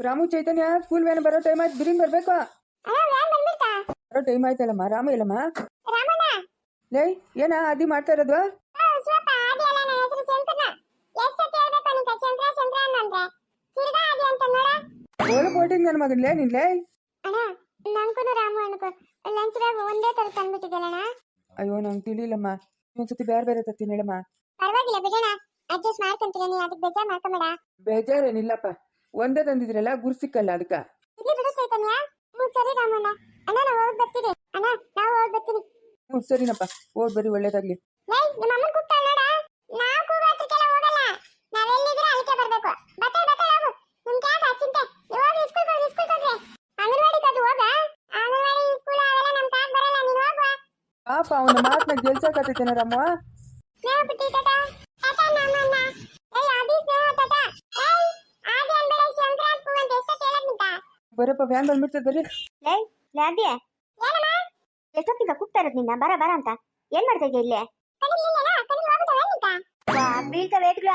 Ramu Chaitanya school van ಬರೋ time ಆಯ್ತು ಬಿರಿಂಗ್ ಬರ್ಬೇಕು? ಬರೋ ಟೈಮ್ ಆಯ್ತಲ್ಲಮ್ಮ ರಾಮ ಇಲ್ಲಮ್ಮ? ಲೇ ಏನ ಅದಿ ಮಾಡ್ತಾ ಇರೋದು? ಆ, ಕೋಟಿಂಗ್ ನನ್ನ ಶಂಕರ್ನ. ಎಷ್ಟ್ ಸತಿ ಹೇಳ್ಬೇಕು ನಿಂಗೆ ರಾಮು ಅನ್ಕೋ. ಬ್ಯಾಗ್ ಒಂದೇ ತರ ತಂದ್ಬಿಟ್ಟಿದ್ದಲ್ಲಣ್ಣ ಅಯ್ಯೋ ನಂಗೆ ತಿಳಿಲಮ್ಮ ಇನ್ನೊಂದ್ಸತಿ ಬೇರೆ ಬೇರೆ ತತ್ತೀನಿ ಹೇಳಮ್ಮ. ಪರವಾಗಿಲ್ಲ ಬಿಡೋಣ. ಅಡ್ಜಸ್ಟ್ ಮಾಡ್ಕೊಂತೀರ ನೀ ಅದಕ್ಕೆ ಬೇಜಾರ್ ಮಾಡ್ಕೊಂಬೇಡ. ಬೇಜಾರೇನಿಲ್ಲಪ್ಪ. ಒಂದೇ ತಂದಿದ್ರಲ್ಲ ಗುರು ಸಿಕ್ಕಲ್ಲ ಅದಕ್ಕ ಇಲ್ಲಿ ಬಿಡು ಚೈತನ್ಯ. ಹ್ಞೂ ಸರಿ ರಾಮಣ್ಣ. ಅಣ್ಣ ನಾವು ಹೋಗಿ ಬರ್ತೀವಿ. ಅಣ್ಣ ನಾವು ಹೋಗಿ ಬರಪ್ಪ ವ್ಯಾನ್ ಬಂದ್ಬಿಡ್ತದೆ ಲೇ ಎಷ್ಟೊತ್ತಿಂದ ಕೂಗ್ತಾ ಇರೋದು ನಿನ್ನ ಬರ ಬರ ಅಂತ. ಏನ್ ಮಾಡ್ತಾ ಇದೀಯ ಇಲ್ಲಿ? ಕಡಿಲಿಲ್ಲನ ಕಡಿಲಿ ಹೋಗ್ತಾವೆ ನಿಂತ ವಾ ಬೀಳ್ತವೆ ಏಟ್ಗಳ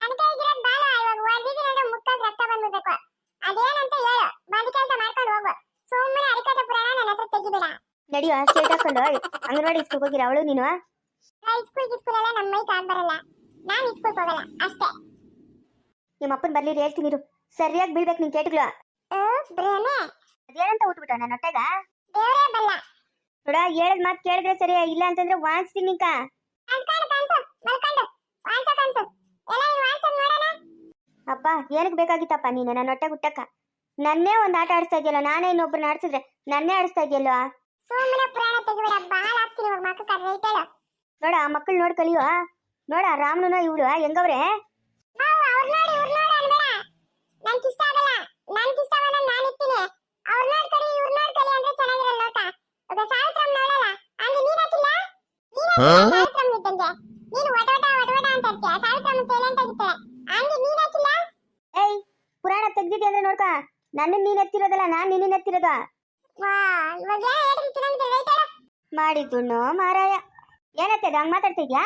ಅದಕ್ಕೆ ಇಗಿರೋದ್ ಬಾಲ. ಇವಾಗ ಹೊಡೆದಿದ್ರೆ ಅಂದ್ರೆ ಮುಕ್ಕಾಗ್ ರಕ್ತ ಬಂದ್ಬಿಡ್ಬೇಕು. ಅದೇನಂತ ಹೇಳು. ಬಂದ ಕೆಲಸ ಮಾಡ್ಕೊಂಡು ಹೋಗು. ಸುಮ್ಮನೆ ಅರಿಕತೆ ಪುರಾಣ ನನ್ನ ಹತ್ರ ತೆಗಿಬೇಡ. ನಡಿಯೋ ಸ್ಟೇಟ್ ಹಾಕೊಂಡು ಅಂಗನವಾಡಿ ಸ್ಕೂಲ್ ಹೋಗಿರ ಅವಳು ನೀನು? ಸ್ಕೂಲ್ ಗಿಸ್ಕೂಲ್ ಎಲ್ಲ ನಮ್ಮ ಮೈ ಕಾಣ್ ಬರಲ್ಲ. ನಾನು ಸ್ಕೂಲ್ ಹೋಗಲ್ಲ, ಅಷ್ಟೇ. ನಿಮ್ಮ ಅಪ್ಪನ್ ಬರ್ಲಿರಿ ಹೇಳ್ತೀನಿ ಸರಿಯಾಗಿ ಬೀಳ್ಬೇಕು ನಿನ್ ಕೇಟ್ಗಳು. ಭ್ರಮೆ ಅದೇನಂತ ಉಟ್ಬಿಟ್ಟ ನನ್ನ ಹೊಟ್ಟೆಗ ದೇವರೇ ಬಲ್ಲ ನೋಡ ಹೇಳದ್ ಮಾತ್ ಕೇಳಿದ್ರೆ ಸರಿ ಇಲ್ಲ ಅಂತಂದ್ರೆ ವಾಂಚ್ತೀನಿ ನಿಂಕ ಅಪ್ಪ ಏನಕ್ಕೆ ಬೇಕಾಗಿತ್ತಪ್ಪ ನೀನು ನನ್ನ ಹೊಟ್ಟೆ ಹುಟ್ಟಕ್ಕ? ನನ್ನೇ ಒಂದ್ ಆಟ ಆಡಿಸ್ತಾ ಇದೆಯಲ್ಲ ನಾನೇ ಇನ್ನೊಬ್ರನ್ನ ಆಡಿಸಿದ್ರೆ ನನ್ನೇ ಆಡಿಸ್ತಾ ಇದೆಯಲ್ವಾ? ಸುಮ್ಮನೆ ಪುರಾಣ ತೆಗಿಬೇಡ ಬಾಲ್ ಹಾಕ್ತೀನಿ ಇವಾಗ ಮಕ್ಕ ಕರ್ರೆ ಇಟ್ಟೇಳು ನೋಡ ಆ ಮಕ್ಕಳು ನೋಡ್ ಕಲಿಯೋ ನೋಡ ರಾಮನ ಇವಳು ಹೆಂಗವ್ರೆ ಮಾವು ಅವ್ರ್ ನೋಡಿ ಇವ್ರ್ ನೋಡಿ ಅನ್ಬೇಡ ನನ್ಗೆ ಇಷ್ಟ ಆಗಲ್ಲ ನನ್ಗೆ ಇಷ್ಟ ಆಗಲ್ಲ ನಾನು ಇರ್ತೀನಿ ಅವ್ರ್ ನೋಡ್ ಕಲಿ ಇವ್ರ್ ನೋಡ್ ಕಲಿ ಅಂದ್ರೆ ಚೆನ್ನಾಗಿರಲ್ಲ ನೋಟ ಈಗ ಸಾವಿತ್ರಮ್ ನೋಡಲ್ಲ ಹಂಗೆ ನೀನ್ ಹಾಕಿಲ್ಲ ನೀನ್ ಸಾವಿತ್ರಮ್ ಇದ್ದಂಗೆ ನೀನು ಒಟ ಒಟ ಒಟ ಅಂತ ಇರ್ತೀಯ. ಸೈಲೆಂಟ್ ಹಂಗೆ ನೀನ್ ಹಾಕಿಲ್ಲ ಏಯ್ ಪುರಾಣ ತೆಗ್ದಿದ್ದೆ ಅಂದ್ರೆ ನೋಡ್ಕ. ನನ್ನ ನೀನ್ ಎತ್ತಿರೋದಲ್ಲ ನಾನ್ ನಿನ್ನ ಎತ್ತಿರೋದ. ಮಾಡಿದ್ದುಣ್ಣು ಮಾರಾಯ. ಏನತ್ತೆ ಹಂಗ್ ಮಾತಾಡ್ತಾ ಇದ್ಯಾ?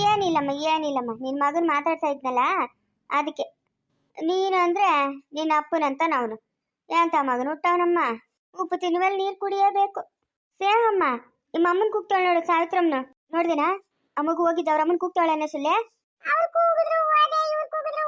ಏನಿಲ್ಲಮ್ಮ ಏನಿಲ್ಲಮ್ಮ. ನಿನ್ ಮಗನ್ ಮಾತಾಡ್ತಾ ಇದ್ನಲ್ಲ ಅದಕ್ಕೆ. ನೀನು ಅಂದ್ರೆ ನಿನ್ನ ಅಪ್ಪನಂತ ನಾವನು. ಎಂತ ಮಗನ ಹುಟ್ಟವನಮ್ಮ? ಉಪ್ಪು ತಿನ್ನುವಲ್ಲಿ ನೀರು ಕುಡಿಯಬೇಕು. ಸೇವಮ್ಮ ನಿಮ್ಮ ಅಮ್ಮನ್ ಕೂಗ್ತಾಳೆ ನೋಡು ಸಾವಿತ್ರಮ್ಮನ ನೋಡ್ದೇನಾ? ಅಮ್ಮಗೂ ಮಗು ಹೋಗಿದ್ದ ಅವ್ರ ಅಮ್ಮನ ಕೂಗ್ತಾಳೆ ಅನ್ನೋ ಸುಳ್ಳೆ? ಅವ್ರು ಕೂಗಿದ್ರು ಇವ್ರು ಕೂಗಿದ್ರು.